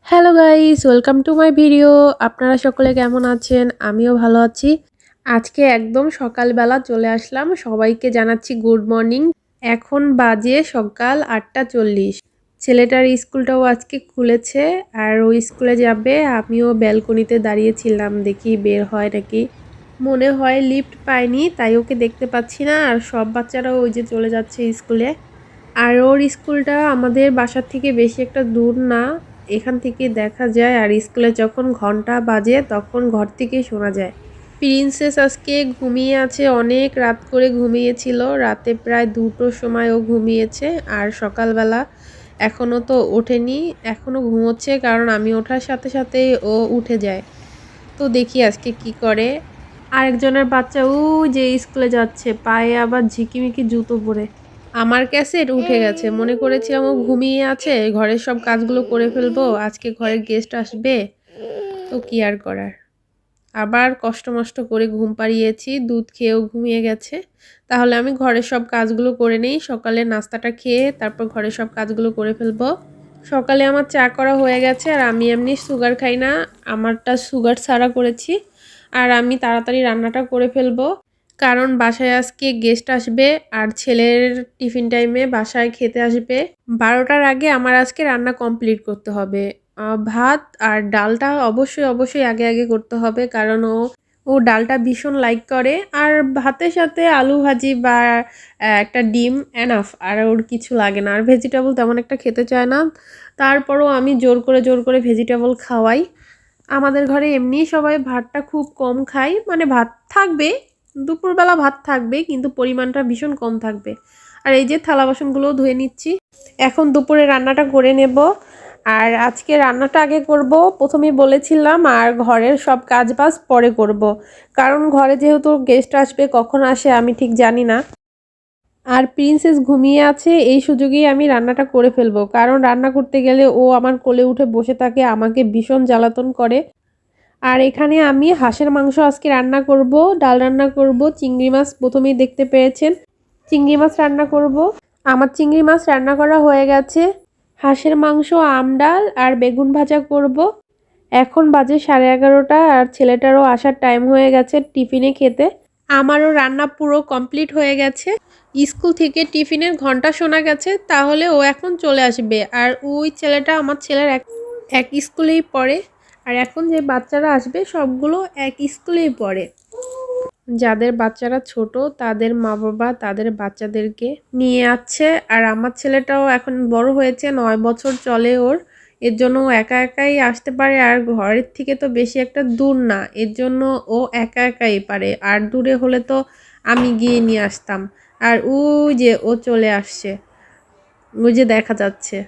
Hello guys welcome to my video আপনারা সকলে কেমন আছেন? আমিও ভালো আছি। আজকে একদম সকালবেলা চলে আসলাম। সবাইকে জানাচ্ছি গুড মর্নিং এখন বাজে সকাল আটটা চল্লিশ। ছেলেটার স্কুলটাও আজকে খুলেছে আর ওই স্কুলে যাবে। আমিও ব্যালকনিতে দাঁড়িয়েছিলাম, দেখি বের হয় নাকি। মনে হয় লিফট পাইনি, তাই ওকে দেখতে পাচ্ছি না। আর সব বাচ্চারাও ওই যে চলে যাচ্ছে স্কুলে। আর ওর স্কুলটা আমাদের বাসার থেকে বেশি একটা দূর না। এখান থেকে দেখা যায় আর স্কুলে যখন ঘণ্টা বাজে তখন ঘর থেকে শোনা যায়। প্রিন্সেস আজকে ঘুমিয়ে আছে, অনেক রাত করে ঘুমিয়েছিল। রাতে প্রায় দুটোর সময় ও ঘুমিয়েছে আর সকালবেলা এখনও তো ওঠেনি এখনও ঘুমোচ্ছে কারণ আমি ওঠার সাথে সাথেই ও উঠে যায়। তো দেখি আজকে কি করে। আরেকজনের বাচ্চা ও যে স্কুলে যাচ্ছে, পায়ে আবার ঝিকিমিকি জুতো পরে। আমার ক্যাসেট উঠে গেছে। মনে করেছিলাম ও ঘুমিয়ে আছে, ঘরের সব কাজগুলো করে ফেলব, আজকে ঘরে গেস্ট আসবে। তো কি আর করার? আবার কষ্ট মষ্ট করে ঘুম পাড়িয়েছি, দুধ খেয়েও ঘুমিয়ে গেছে। তাহলে আমি ঘরের সব কাজগুলো করে নেই, সকালে নাস্তাটা খেয়ে তারপর ঘরের সব কাজগুলো করে ফেলব। সকালে আমার চা করা হয়ে গেছে, আর আমি এমনি সুগার খাই না, আমারটা সুগার ছাড়া করেছি। আর আমি তাড়াতাড়ি রান্নাটা করে ফেলব। কারণ বাসায় আজকে গেস্ট আসবে আর ছেলের টিফিন টাইমে বাসায় খেতে আসবে। বারোটার আগে আমার আজকে রান্না কমপ্লিট করতে হবে। ভাত আর ডালটা অবশ্যই অবশ্যই আগে আগে করতে হবে কারণ ও ও ডালটা ভীষণ লাইক করে। আর ভাতের সাথে আলু ভাজি বা একটা ডিম এনাফ আর ওর কিছু লাগে না। আর ভেজিটেবল তেমন একটা খেতে চায় না। তারপরও আমি জোর করে জোর করে ভেজিটেবল খাওয়াই। আমাদের ঘরে এমনিই সবাই ভাতটা খুব কম খায়। মানে ভাত থাকবে দুপুরবেলা ভাত থাকবে, কিন্তু পরিমাণটা ভীষণ কম থাকবে। আর এই যে থালা বাসনগুলোও ধুয়ে নিচ্ছি। এখন দুপুরে রান্নাটা করে নেব। আর আজকে রান্নাটা আগে করব। প্রথমেই বলেছিলাম আর ঘরের সব কাজ বাজ পরে করব। কারণ ঘরে যেহেতু গেস্ট আসবে, কখন আসে আমি ঠিক জানি না। আর প্রিন্সেস ঘুমিয়ে আছে, এই সুযোগেই আমি রান্নাটা করে ফেলব। কারণ রান্না করতে গেলে ও আমার কোলে উঠে বসে থাকে, আমাকে ভীষণ জ্বালাতন করে। আর এখানে আমি হাঁসের মাংস আজকে রান্না করব, ডাল রান্না করব, চিংড়ি মাছ প্রথমেই দেখতে পেয়েছেন। চিংড়ি মাছ রান্না করব। আমার চিংড়ি মাছ রান্না করা হয়ে গেছে। হাঁসের মাংস, আম ডাল আর বেগুন ভাজা করব। এখন বাজে সাড়ে এগারোটা আর ছেলেটারও আসার টাইম হয়ে গেছে টিফিনে খেতে। আমারও রান্না পুরো কমপ্লিট হয়ে গেছে। স্কুল থেকে টিফিনের ঘণ্টা শোনা গেছে, তাহলে ও এখন চলে আসবে। আর ওই ছেলেটা আমার ছেলের এক এক স্কুলেই পড়ে। আর এখন যে বাচ্চারা আসবে, সবগুলো এক স্কুলেই পড়ে। যাদের বাচ্চারা ছোট, তাদের মা বাবা তাদের বাচ্চাদেরকে নিয়ে আসছে। আর আমার ছেলেটাও এখন বড় হয়েছে, নয় বছর চলে ওর। এর জন্য ও একা একাই আসতে পারে, আর ঘরের থেকে তো বেশি একটা দূর না। এর জন্য ও একা একাই পারে। আর দূরে হলে তো আমি গিয়ে নিয়ে আসতাম। আর ওই যে ও চলে আসছে। ওই যে দেখা যাচ্ছে।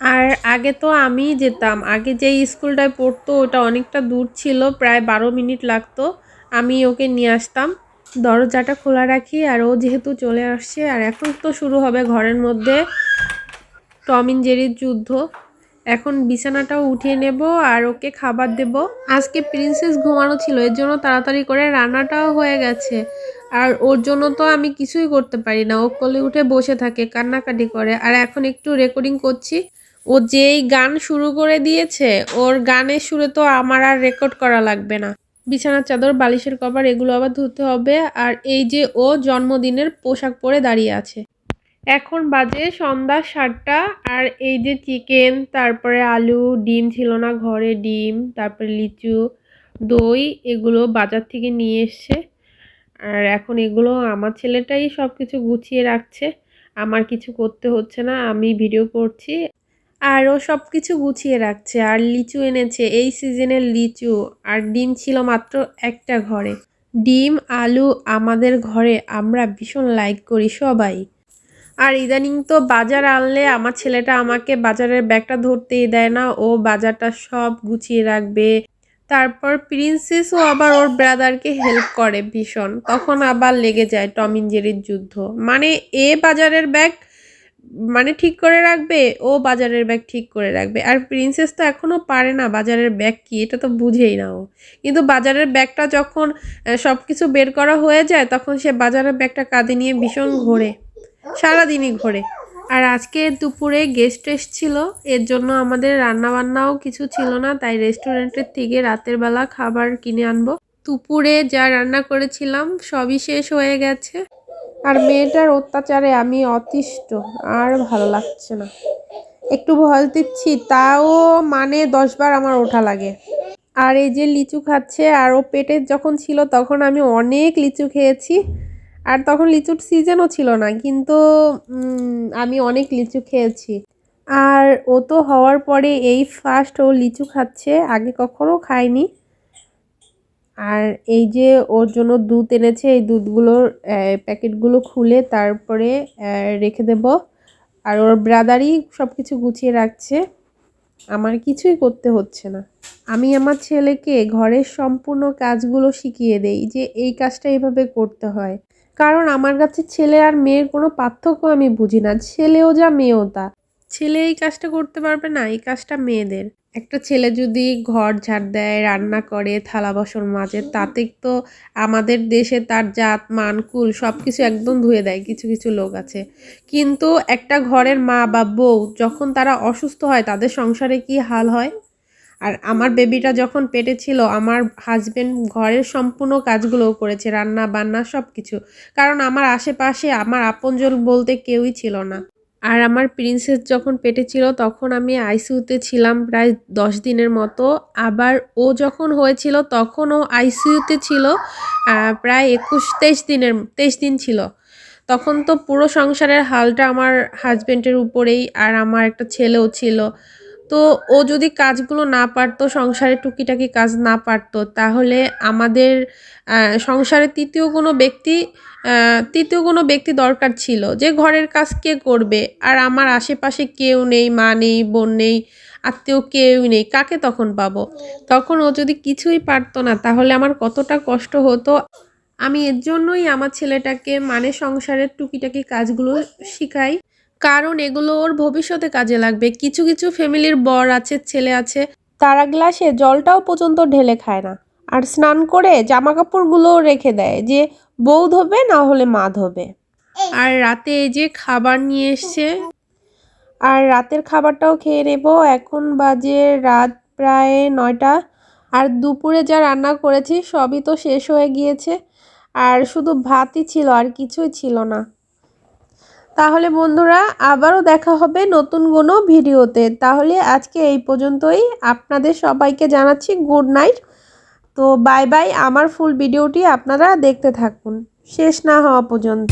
আর আগে তো আমি যেতাম। আগে যেই স্কুলটায় পড়তো, ওটা অনেকটা দূর ছিল, প্রায় বারো মিনিট লাগতো। আমি ওকে নিয়ে আসতাম। দরজাটা খোলা রাখি আর ও যেহেতু চলে আসছে, আর এখন তো শুরু হবে ঘরের মধ্যে টম এন্ড জেরির যুদ্ধ। এখন বিছানাটাও উঠিয়ে নেব আর ওকে খাবার দেব। আজকে প্রিন্সেস ঘুমানো ছিল, এর জন্য তাড়াতাড়ি করে রান্নাটাও হয়ে গেছে। আর ওর জন্য তো আমি কিছুই করতে পারি না। ও কোলে উঠে বসে থাকে, কান্নাকাটি করে। আর এখন একটু রেকর্ডিং করছি। ও যেই গান শুরু করে দিয়েছে, ওর গানের সুরে তো আমার আর রেকর্ড করা লাগবে না। বিছানার চাদর, বালিশের কভার, এগুলো আবার ধুতে হবে। আর এই যে ও জন্মদিনের পোশাক পরে দাঁড়িয়ে আছে। এখন বাজে সন্ধ্যা সাতটা, আর এই যে চিকেন, তারপরে আলু, ডিম ছিল না ঘরে, ডিম, তারপরে লিচু, দই, এগুলো বাজার থেকে নিয়ে এসছে। আর এখন এগুলো আমার ছেলেটাই সব কিছু গুছিয়ে রাখছে। আমার কিছু করতে হচ্ছে না, আমি ভিডিও করছি। আর ও সব কিছু গুছিয়ে রাখছে। আর লিচু এনেছে। এই সিজনের লিচু আর ডিম ছিল মাত্র একটা ঘরে। ডিম, আলু আমাদের ঘরে। আমরা ভীষণ লাইক করি সবাই। আর ইদানিং তো বাজার আনলে আমার ছেলেটা আমাকে বাজারের ব্যাগটা ধরতেই দেয় না। ও বাজারটা সব গুছিয়ে রাখবে। তারপর প্রিন্সেসও আবার ওর ব্রাদারকে হেল্প করে ভীষণ। তখন আবার লেগে যায় টম এন্ড জেরির যুদ্ধ। মানে এ বাজারের ব্যাগ মানে ঠিক করে রাখবে, ও বাজারের ব্যাগ ঠিক করে রাখবে। আর প্রিন্সেস তো এখনও পারে না বাজারের ব্যাগ কি, এটা তো বুঝেই না ও কিন্তু বাজারের ব্যাগটা যখন সব কিছু বের করা হয়ে যায়, তখন সে বাজারের ব্যাগটা কাঁধে নিয়ে ভীষণ ঘোরে। সারাদিনই ঘোরে। আর আজকে দুপুরে গেস্ট এসেছিল এর জন্য আমাদের রান্না বান্নাও কিছু ছিল না, তাই রেস্টুরেন্টের থেকে রাতের বেলা খাবার কিনে আনব। দুপুরে যা রান্না করেছিলাম, সবই শেষ হয়ে গেছে। আর মেয়েটার অত্যাচারে আমি অতিষ্ঠ, আর ভালো লাগছে না। একটু ভয় দিচ্ছি, তাও মানে দশবার আমার ওঠা লাগে। আর এই যে লিচু খাচ্ছে, আর ও পেটে যখন ছিল তখন আমি অনেক লিচু খেয়েছি, আর তখন লিচুর সিজনও ছিল না, কিন্তু আমি অনেক লিচু খেয়েছি। আর ও তো হওয়ার পরে এই ফার্স্ট ও লিচু খাচ্ছে, আগে কখনো খায়নি। আর এই যে ওর জন্য দুধ এনেছে, এই দুধগুলোর প্যাকেটগুলো খুলে তারপরে রেখে দেব। আর ওর ব্রাদারই সব কিছু গুছিয়ে রাখছে। আমার কিছুই করতে হচ্ছে না। আমি আমার ছেলেকে ঘরের সম্পূর্ণ কাজগুলো শিখিয়ে দেই যে এই কাজটা এইভাবে করতে হয়। কারণ আমার কাছে ছেলে আর মেয়ের কোনো পার্থক্য আমি বুঝি না। ছেলেও যা, মেয়েও তা। ছেলে এই কাজটা করতে পারবে না, এই কাজটা মেয়েদের। একটা ছেলে যদি ঘর ঝাড় দেয়, রান্না করে, থালা বাসন মাজে, তাতে তো আমাদের দেশে তার জাত মানকুল সব কিছু একদম ধুয়ে দেয়, কিছু কিছু লোক আছে। কিন্তু একটা ঘরের মা বা বউ যখন তারা অসুস্থ হয়, তাদের সংসারে কি হাল হয়? আর আমার বেবিটা যখন পেটে ছিল, আমার হাজবেন্ড ঘরের সম্পূর্ণ কাজগুলো করেছে রান্না বান্না সব কিছু কারণ আমার আশেপাশে, আমার আপনজন বলতে কেউই ছিল না। আর আমার প্রিন্সেস যখন পেটে ছিল তখন আমি আইসিউতে ছিলাম প্রায় দশ দিনের মতো। আবার ও যখন হয়েছিল তখন ও আইসিউতে ছিল প্রায় একুশ, তেইশ দিনের, তেইশ দিন ছিল। তখন তো পুরো সংসারের হালটা আমার হাজব্যান্ডের উপরেই আর আমার একটা ছেলেও ছিল। তো ও যদি কাজগুলো না পারতো, সংসারে টুকিটাকি কাজ না পারতো, তাহলে আমাদের সংসারে তৃতীয় কোনো ব্যক্তি তৃতীয় কোনো ব্যক্তি দরকার ছিল যে ঘরের কাজ কে করবে। আর আমার আশেপাশে কেউ নেই, মা নেই, বোন নেই, আত্মীয় কেউই নেই, কাকে তখন পাবো? তখন ও যদি কিছুই পারতো না, তাহলে আমার কতটা কষ্ট হতো। আমি এর জন্যই আমার ছেলেটাকে মানে সংসারের টুকিটাকি কাজগুলো শিখাই। কারণ এগুলো ওর ভবিষ্যতে কাজে লাগবে। কিছু কিছু ফ্যামিলির বর আছে, ছেলে আছে, তারা গ্লাসে জলটাও পর্যন্ত ঢেলে খায় না। আর স্নান করে জামা কাপড়গুলোও রেখে দেয় যে বউ ধোবে, না হলে মা ধোবে। আর রাতে এই যে খাবার নিয়ে এসছে, আর রাতের খাবারটাও খেয়ে নেব। এখন বাজে রাত প্রায় নয়টা। আর দুপুরে যা রান্না করেছি, সবই তো শেষ হয়ে গিয়েছে। আর শুধু ভাতই ছিল, আর কিছুই ছিল না। তাহলে বন্ধুরা, আবারও দেখা হবে নতুন কোনো ভিডিওতে। তাহলে আজকে এই পর্যন্তই। আপনাদের সবাইকে জানাচ্ছি গুড নাইট। তো বাই বাই, আমার ফুল ভিডিওটি আপনারা দেখতে থাকুন। শেষ না হওয়া পর্যন্ত।